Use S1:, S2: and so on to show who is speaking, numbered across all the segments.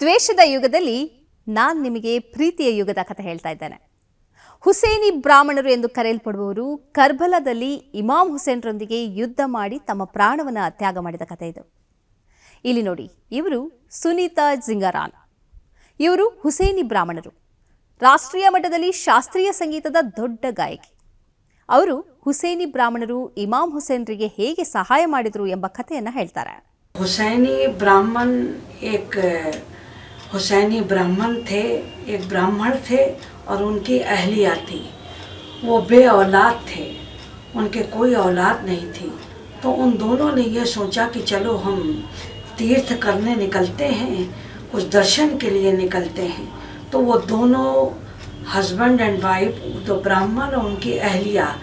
S1: ದ್ವೇಷದ ಯುಗದಲ್ಲಿ ನಾನು ನಿಮಗೆ ಪ್ರೀತಿಯ ಯುಗದ ಕಥೆ ಹೇಳ್ತಾ ಇದ್ದೇನೆ. ಹುಸೇನಿ ಬ್ರಾಹ್ಮಣರು ಎಂದು ಕರೆಯಲ್ಪಡುವವರು ಕರ್ಬಲದಲ್ಲಿ ಇಮಾಮ್ ಹುಸೇನ್ರೊಂದಿಗೆ ಯುದ್ಧ ಮಾಡಿ ತಮ್ಮ ಪ್ರಾಣವನ್ನು ತ್ಯಾಗ ಮಾಡಿದ ಕಥೆ ಇದು. ಇಲ್ಲಿ ನೋಡಿ, ಇವರು ಸುನೀತಾ ಜಿಂಗರಾನ್. ಇವರು ಹುಸೇನಿ ಬ್ರಾಹ್ಮಣರು. ರಾಷ್ಟ್ರೀಯ ಮಟ್ಟದಲ್ಲಿ ಶಾಸ್ತ್ರೀಯ ಸಂಗೀತದ ದೊಡ್ಡ ಗಾಯಕಿ. ಅವರು ಹುಸೇನಿ ಬ್ರಾಹ್ಮಣರು ಇಮಾಮ್ ಹುಸೇನ್ರಿಗೆ ಹೇಗೆ ಸಹಾಯ ಮಾಡಿದರು ಎಂಬ ಕಥೆಯನ್ನು ಹೇಳ್ತಾರೆ.
S2: हुसैनी ब्राह्मण एक, हुसैनी ब्राह्मण थे, एक ब्राह्मण थे और उनकी अहलिया थी। वो बे औलाद थे, उनके कोई औलाद नहीं थी। तो उन दोनों ने ये सोचा कि चलो हम तीर्थ करने निकलते हैं, कुछ दर्शन के लिए निकलते हैं। तो वो दोनों हस्बैंड एंड वाइफ तो ब्राह्मण और उनकी अहलिया,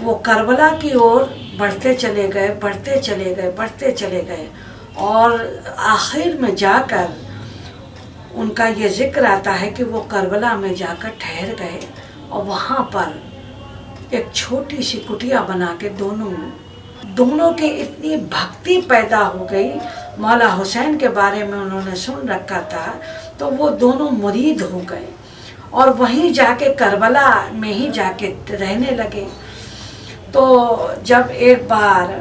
S2: वो करबला की ओर बढ़ते चले गए, बढ़ते चले गए, बढ़ते चले गए। और आखिर में जाकर उनका ये ज़िक्र आता है कि वो करबला में जाकर ठहर गए और वहाँ पर एक छोटी सी कुटिया बना के दोनों दोनों के इतनी भक्ति पैदा हो गई। मौला हुसैन के बारे में उन्होंने सुन रखा था तो वो दोनों मुरीद हो गए और वहीं जाके करबला में ही जाके रहने लगे। तो जब एक बार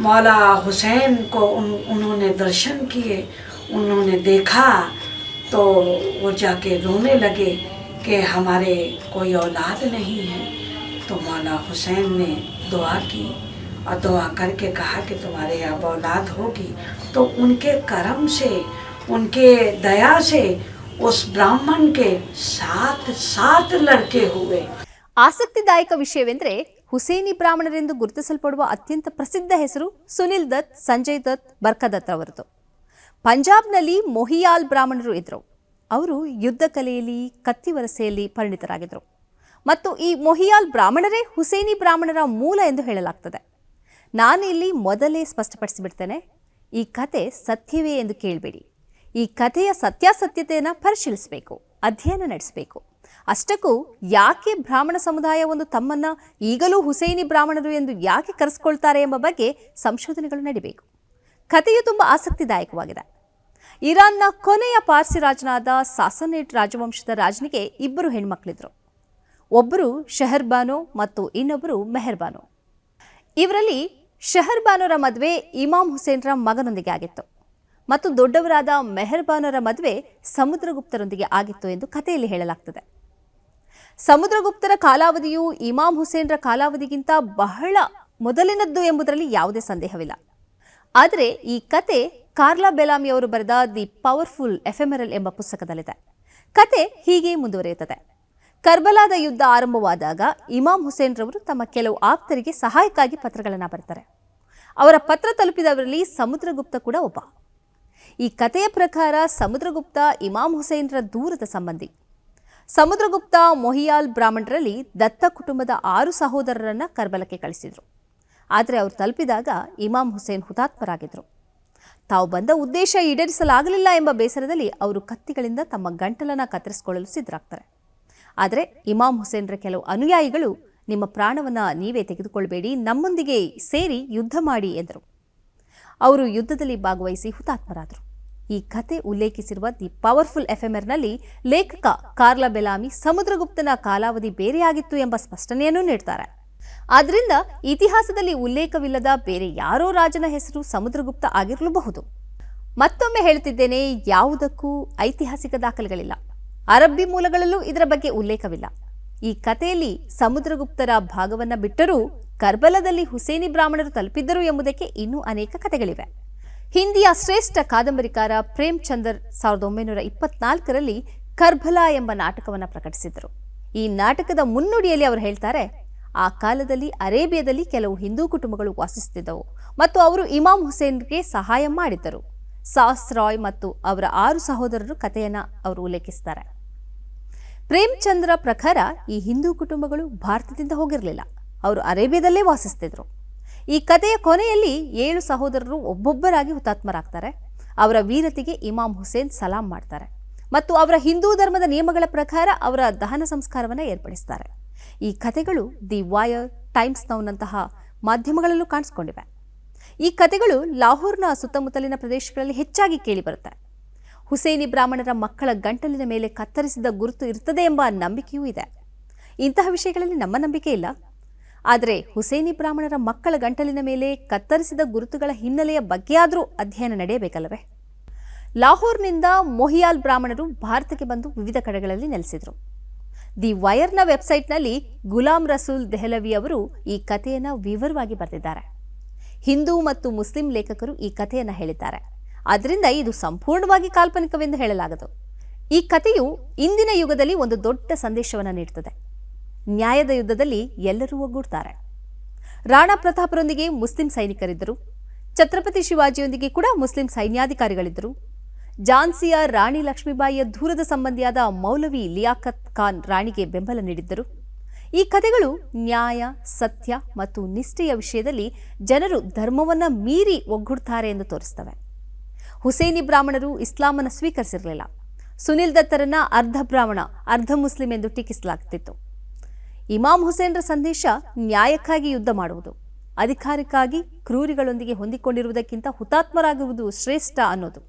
S2: मौला हुसैन को उन उन्होंने दर्शन किए उन्होंने देखा तो वो जाके रोने लगे कि हमारे कोई औलाद नहीं है तो मौला हुसैन ने दुआ की और दुआ करके कहा कि तुम्हारे अब औलाद होगी तो उनके करम से उनके दया से उस ब्राह्मण के सात सात लड़के हुए
S1: ಆಸಕ್ತಿದಾಯಕ ವಿಷಯವೆಂದರೆ ಹುಸೇನಿ ಬ್ರಾಹ್ಮಣರೆಂದು ಗುರುತಿಸಲ್ಪಡುವ ಅತ್ಯಂತ ಪ್ರಸಿದ್ಧ ಹೆಸರು ಸುನಿಲ್ ದತ್, ಸಂಜಯ್ ದತ್ ಬರ್ಕದತ್ ಅವರದು. ಪಂಜಾಬ್ನಲ್ಲಿ ಮೊಹಿಯಾಲ್ ಬ್ರಾಹ್ಮಣರು ಇದ್ದರು ಅವರು ಯುದ್ಧ ಕಲೆಯಲ್ಲಿ ಕತ್ತಿವರಸೆಯಲ್ಲಿ ಪರಿಣಿತರಾಗಿದ್ದರು ಮತ್ತು ಈ ಮೊಹಿಯಾಲ್ ಬ್ರಾಹ್ಮಣರೇ ಹುಸೇನಿ ಬ್ರಾಹ್ಮಣರ ಮೂಲ ಎಂದು ಹೇಳಲಾಗ್ತದೆ. ನಾನು ಇಲ್ಲಿ ಮೊದಲೇ ಸ್ಪಷ್ಟಪಡಿಸಿಬಿಡ್ತೇನೆ, ಈ ಕತೆ ಸತ್ಯವೇ ಎಂದು ಕೇಳಬೇಡಿ. ಈ ಕಥೆಯ ಸತ್ಯಾಸತ್ಯತೆಯನ್ನು ಪರಿಶೀಲಿಸಬೇಕು, ಅಧ್ಯಯನ ನಡೆಸಬೇಕು. ಅಷ್ಟಕ್ಕೂ ಯಾಕೆ ಬ್ರಾಹ್ಮಣ ಸಮುದಾಯ ಒಂದು ತಮ್ಮನ್ನ ಈಗಲೂ ಹುಸೇನಿ ಬ್ರಾಹ್ಮಣರು ಎಂದು ಯಾಕೆ ಕರೆಸ್ಕೊಳ್ತಾರೆ ಎಂಬ ಬಗ್ಗೆ ಸಂಶೋಧನೆಗಳು ನಡೀಬೇಕು. ಕಥೆಯು ತುಂಬ ಆಸಕ್ತಿದಾಯಕವಾಗಿದೆ. ಇರಾನ್ನ ಕೊನೆಯ ಪಾರ್ಸಿ ರಾಜನಾದ ಸಾಸನೇಟ್ ರಾಜವಂಶದ ರಾಜನಿಗೆ ಇಬ್ಬರು ಹೆಣ್ಮಕ್ಳಿದ್ರು. ಒಬ್ಬರು ಶೆಹರ್ಬಾನು ಮತ್ತು ಇನ್ನೊಬ್ಬರು ಮೆಹರ್ಬಾನು. ಇವರಲ್ಲಿ ಶೆಹರ್ಬಾನುರ ಮದುವೆ ಇಮಾಮ್ ಹುಸೇನ್ರ ಮಗನೊಂದಿಗೆ ಆಗಿತ್ತು ಮತ್ತು ದೊಡ್ಡವರಾದ ಮೆಹರ್ಬಾನರ ಮದುವೆ ಸಮುದ್ರಗುಪ್ತರೊಂದಿಗೆ ಆಗಿತ್ತು ಎಂದು ಕಥೆಯಲ್ಲಿ ಹೇಳಲಾಗ್ತದೆ. ಸಮುದ್ರಗುಪ್ತರ ಕಾಲಾವಧಿಯು ಇಮಾಮ್ ಹುಸೇನ್ರ ಕಾಲಾವಧಿಗಿಂತ ಬಹಳ ಮೊದಲಿನದ್ದು ಎಂಬುದರಲ್ಲಿ ಯಾವುದೇ ಸಂದೇಹವಿಲ್ಲ. ಆದರೆ ಈ ಕತೆ ಕಾರ್ಲಾ ಬೆಲಾಮಿ ಅವರು ಬರೆದ ದಿ ಪವರ್ಫುಲ್ ಎಫೆಮರಲ್ ಎಂಬ ಪುಸ್ತಕದಲ್ಲಿದೆ. ಕತೆ ಹೀಗೆ ಮುಂದುವರಿಯುತ್ತದೆ. ಕರ್ಬಲಾದ ಯುದ್ಧ ಆರಂಭವಾದಾಗ ಇಮಾಮ್ ಹುಸೇನ್ರವರು ತಮ್ಮ ಕೆಲವು ಆಪ್ತರಿಗೆ ಸಹಾಯಕ್ಕಾಗಿ ಪತ್ರಗಳನ್ನು ಬರ್ತಾರೆ. ಅವರ ಪತ್ರ ತಲುಪಿದವರಲ್ಲಿ ಸಮುದ್ರಗುಪ್ತ ಕೂಡ ಒಬ್ಬ. ಈ ಕಥೆಯ ಪ್ರಕಾರ ಸಮುದ್ರಗುಪ್ತ ಇಮಾಮ್ ಹುಸೇನ್ರ ದೂರದ ಸಂಬಂಧಿ. ಸಮುದ್ರಗುಪ್ತ ಮೊಹಿಯಾಲ್ ಬ್ರಾಹ್ಮಣರಲ್ಲಿ ದತ್ತ ಕುಟುಂಬದ ಆರು ಸಹೋದರರನ್ನು ಕರ್ಬಲಕ್ಕೆ ಕಳಿಸಿದ್ರು. ಆದರೆ ಅವರು ತಲುಪಿದಾಗ ಇಮಾಮ್ ಹುಸೇನ್ ಹುತಾತ್ಮರಾಗಿದ್ದರು ತಾವು ಬಂದ ಉದ್ದೇಶ ಈಡೇರಿಸಲಾಗಲಿಲ್ಲ ಎಂಬ ಬೇಸರದಲ್ಲಿ ಅವರು ಕತ್ತಿಗಳಿಂದ ತಮ್ಮ ಗಂಟಲನ್ನು ಕತ್ತರಿಸಿಕೊಳ್ಳಲು ಸಿದ್ಧರಾಗ್ತಾರೆ. ಆದರೆ ಇಮಾಮ್ ಹುಸೇನ್ರ ಕೆಲವು ಅನುಯಾಯಿಗಳು ನಿಮ್ಮ ಪ್ರಾಣವನ್ನು ನೀವೇ ತೆಗೆದುಕೊಳ್ಬೇಡಿ, ನಮ್ಮೊಂದಿಗೆ ಸೇರಿ ಯುದ್ಧ ಮಾಡಿ ಎಂದರು. ಅವರು ಯುದ್ಧದಲ್ಲಿ ಭಾಗವಹಿಸಿ ಹುತಾತ್ಮರಾದರು. ಈ ಕತೆ ಉಲ್ಲೇಖಿಸಿರುವ ದಿ ಪವರ್ಫುಲ್ ಎಫೆಮೆರ್ನಲ್ಲಿ ಲೇಖಕ ಕಾರ್ಲ ಬೆಲಾಮಿ ಸಮುದ್ರಗುಪ್ತನ ಕಾಲಾವಧಿ ಬೇರೆಯಾಗಿತ್ತು ಎಂಬ ಸ್ಪಷ್ಟನೆಯನ್ನು ನೀಡ್ತಾರೆ. ಆದ್ದರಿಂದ ಇತಿಹಾಸದಲ್ಲಿ ಉಲ್ಲೇಖವಿಲ್ಲದ ಬೇರೆ ಯಾರೋ ರಾಜನ ಹೆಸರು ಸಮುದ್ರಗುಪ್ತ ಆಗಿರಲೂಬಹುದು. ಮತ್ತೊಮ್ಮೆ ಹೇಳ್ತಿದ್ದೇನೆ ಯಾವುದಕ್ಕೂ ಐತಿಹಾಸಿಕ ದಾಖಲೆಗಳಿಲ್ಲ. ಅರಬ್ಬಿ ಮೂಲಗಳಲ್ಲೂ ಇದರ ಬಗ್ಗೆ ಉಲ್ಲೇಖವಿಲ್ಲ. ಈ ಕಥೆಯಲ್ಲಿ ಸಮುದ್ರಗುಪ್ತರ ಭಾಗವನ್ನ ಬಿಟ್ಟರೂ ಕರ್ಬಲದಲ್ಲಿ ಹುಸೇನಿ ಬ್ರಾಹ್ಮಣರು ತಲುಪಿದ್ದರು ಎಂಬುದಕ್ಕೆ ಇನ್ನೂ ಅನೇಕ ಕಥೆಗಳಿವೆ. ಹಿಂದಿಯ ಶ್ರೇಷ್ಠ ಕಾದಂಬರಿಕಾರ ಪ್ರೇಮ್ ಚಂದರ್ ಸಾವಿರದ ಒಂಬೈನೂರ ಇಪ್ಪತ್ನಾಲ್ಕರಲ್ಲಿ ಕರ್ಬಲಾ ಎಂಬ ನಾಟಕವನ್ನು ಪ್ರಕಟಿಸಿದರು ಈ ನಾಟಕದ ಮುನ್ನುಡಿಯಲ್ಲಿ ಅವರು ಹೇಳ್ತಾರೆ, ಆ ಕಾಲದಲ್ಲಿ ಅರೇಬಿಯಾದಲ್ಲಿ ಕೆಲವು ಹಿಂದೂ ಕುಟುಂಬಗಳು ವಾಸಿಸುತ್ತಿದ್ದವು ಮತ್ತು ಅವರು ಇಮಾಮ್ ಹುಸೇನ್ಗೆ ಸಹಾಯ ಮಾಡಿದ್ದರು. ಸಾಸ್ ರಾಯ್ ಮತ್ತು ಅವರ ಆರು ಸಹೋದರರು ಕಥೆಯನ್ನು ಅವರು ಉಲ್ಲೇಖಿಸ್ತಾರೆ. ಪ್ರೇಮ್ಚಂದ್ರ ಪ್ರಕಾರ ಈ ಹಿಂದೂ ಕುಟುಂಬಗಳು ಭಾರತದಿಂದ ಹೋಗಿರಲಿಲ್ಲ. ಅವರು ಅರೇಬಿಯಾದಲ್ಲೇ ವಾಸಿಸ್ತಿದ್ರು ಈ ಕಥೆಯ ಕೊನೆಯಲ್ಲಿ ಏಳು ಸಹೋದರರು ಒಬ್ಬೊಬ್ಬರಾಗಿ ಹುತಾತ್ಮರಾಗ್ತಾರೆ. ಅವರ ವೀರತೆಗೆ ಇಮಾಮ್ ಹುಸೇನ್ ಸಲಾಂ ಮಾಡ್ತಾರೆ ಮತ್ತು ಅವರ ಹಿಂದೂ ಧರ್ಮದ ನಿಯಮಗಳ ಪ್ರಕಾರ ಅವರ ದಹನ ಸಂಸ್ಕಾರವನ್ನು ಏರ್ಪಡಿಸ್ತಾರೆ. ಈ ಕಥೆಗಳು ದಿ ವಾಯರ್, ಟೈಮ್ಸ್ ನೌನಂತಹ ಮಾಧ್ಯಮಗಳಲ್ಲೂ ಕಾಣಿಸ್ಕೊಂಡಿವೆ. ಈ ಕಥೆಗಳು ಲಾಹೋರ್ನ ಸುತ್ತಮುತ್ತಲಿನ ಪ್ರದೇಶಗಳಲ್ಲಿ ಹೆಚ್ಚಾಗಿ ಕೇಳಿಬರುತ್ತೆ ಹುಸೇನಿ ಬ್ರಾಹ್ಮಣರ ಮಕ್ಕಳ ಗಂಟಲಿನ ಮೇಲೆ ಕತ್ತರಿಸಿದ ಗುರುತು ಇರ್ತದೆ ಎಂಬ ನಂಬಿಕೆಯೂ ಇದೆ. ಇಂತಹ ವಿಷಯಗಳಲ್ಲಿ ನಮ್ಮ ನಂಬಿಕೆ ಇಲ್ಲ. ಆದರೆ ಹುಸೇನಿ ಬ್ರಾಹ್ಮಣರ ಮಕ್ಕಳ ಗಂಟಲಿನ ಮೇಲೆ ಕತ್ತರಿಸಿದ ಗುರುತುಗಳ ಹಿನ್ನೆಲೆಯ ಬಗ್ಗೆಯಾದರೂ ಅಧ್ಯಯನ ನಡೆಯಬೇಕಲ್ಲವೇ? ಲಾಹೋರ್ನಿಂದ ಮೊಹಿಯಾಲ್ ಬ್ರಾಹ್ಮಣರು ಭಾರತಕ್ಕೆ ಬಂದು ವಿವಿಧ ಕಡೆಗಳಲ್ಲಿ ನೆಲೆಸಿದರು. ದಿ ವೈರ್ನ ವೆಬ್ಸೈಟ್ನಲ್ಲಿ ಗುಲಾಂ ರಸೂಲ್ ದೆಹಲವಿ ಅವರು ಈ ಕಥೆಯನ್ನು ವಿವರವಾಗಿ ಬರೆದಿದ್ದಾರೆ. ಹಿಂದೂ ಮತ್ತು ಮುಸ್ಲಿಂ ಲೇಖಕರು ಈ ಕಥೆಯನ್ನು ಹೇಳಿದ್ದಾರೆ. ಆದ್ದರಿಂದ ಇದು ಸಂಪೂರ್ಣವಾಗಿ ಕಾಲ್ಪನಿಕವೆಂದು ಹೇಳಲಾಗದು. ಈ ಕಥೆಯು ಇಂದಿನ ಯುಗದಲ್ಲಿ ಒಂದು ದೊಡ್ಡ ಸಂದೇಶವನ್ನು ನೀಡುತ್ತದೆ ನ್ಯಾಯದ ಯುದ್ಧದಲ್ಲಿ ಎಲ್ಲರೂ ಒಗ್ಗೂಡ್ತಾರೆ. ರಾಣಾ ಪ್ರತಾಪರೊಂದಿಗೆ ಮುಸ್ಲಿಂ ಸೈನಿಕರಿದ್ದರು. ಛತ್ರಪತಿ ಶಿವಾಜಿಯೊಂದಿಗೆ ಕೂಡ ಮುಸ್ಲಿಂ ಸೈನ್ಯಾಧಿಕಾರಿಗಳಿದ್ದರು. ಝಾನ್ಸಿಯ ರಾಣಿ ಲಕ್ಷ್ಮೀಬಾಯಿಯ ದೂರದ ಸಂಬಂಧಿಯಾದ ಮೌಲವಿ ಲಿಯಾಕತ್ ಖಾನ್ ರಾಣಿಗೆ ಬೆಂಬಲ ನೀಡಿದ್ದರು. ಈ ಕಥೆಗಳು ನ್ಯಾಯ, ಸತ್ಯ ಮತ್ತು ನಿಷ್ಠೆಯ ವಿಷಯದಲ್ಲಿ ಜನರು ಧರ್ಮವನ್ನ ಮೀರಿ ಒಗ್ಗೂಡ್ತಾರೆ ಎಂದು ತೋರಿಸ್ತವೆ. ಹುಸೇನಿ ಬ್ರಾಹ್ಮಣರು ಇಸ್ಲಾಮನ್ನು ಸ್ವೀಕರಿಸಿರಲಿಲ್ಲ. ಸುನಿಲ್ ದತ್ತರನ್ನ ಅರ್ಧ ಬ್ರಾಹ್ಮಣ, ಅರ್ಧ ಮುಸ್ಲಿಂ ಎಂದು ಟೀಕಿಸಲಾಗುತ್ತಿತ್ತು ಇಮಾಮ್ ಹುಸೇನ್ರ ಸಂದೇಶ ನ್ಯಾಯಕ್ಕಾಗಿ ಯುದ್ಧ ಮಾಡುವುದು. ಅಧಿಕಾರಕ್ಕಾಗಿ ಕ್ರೂರಿಗಳೊಂದಿಗೆ ಹೊಂದಿಕೊಂಡಿರುವುದಕ್ಕಿಂತ ಹುತಾತ್ಮರಾಗುವುದು ಶ್ರೇಷ್ಠ ಅನ್ನೋದು.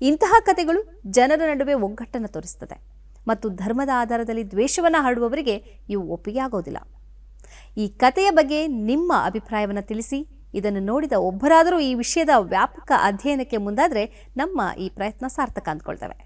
S1: ಇಂತಹ ಕಥೆಗಳು ಜನರ ನಡುವೆ ಒಗ್ಗಟ್ಟನ್ನು ತೋರಿಸ್ತದೆ ಮತ್ತು ಧರ್ಮದ ಆಧಾರದಲ್ಲಿ ದ್ವೇಷವನ್ನು ಹರಡುವವರಿಗೆ ಇವು ಒಪ್ಪಿಗೆ ಆಗೋದಿಲ್ಲ ಈ ಕಥೆಯ ಬಗ್ಗೆ ನಿಮ್ಮ ಅಭಿಪ್ರಾಯವನ್ನು ತಿಳಿಸಿ, ಇದನ್ನು ನೋಡಿದ ಒಬ್ಬರಾದರೂ ಈ ವಿಷಯದ ವ್ಯಾಪಕ ಅಧ್ಯಯನಕ್ಕೆ ಮುಂದಾದರೆ ನಮ್ಮ ಈ ಪ್ರಯತ್ನ ಸಾರ್ಥಕ ಅಂದ್ಕೊಳ್ತೇವೆ.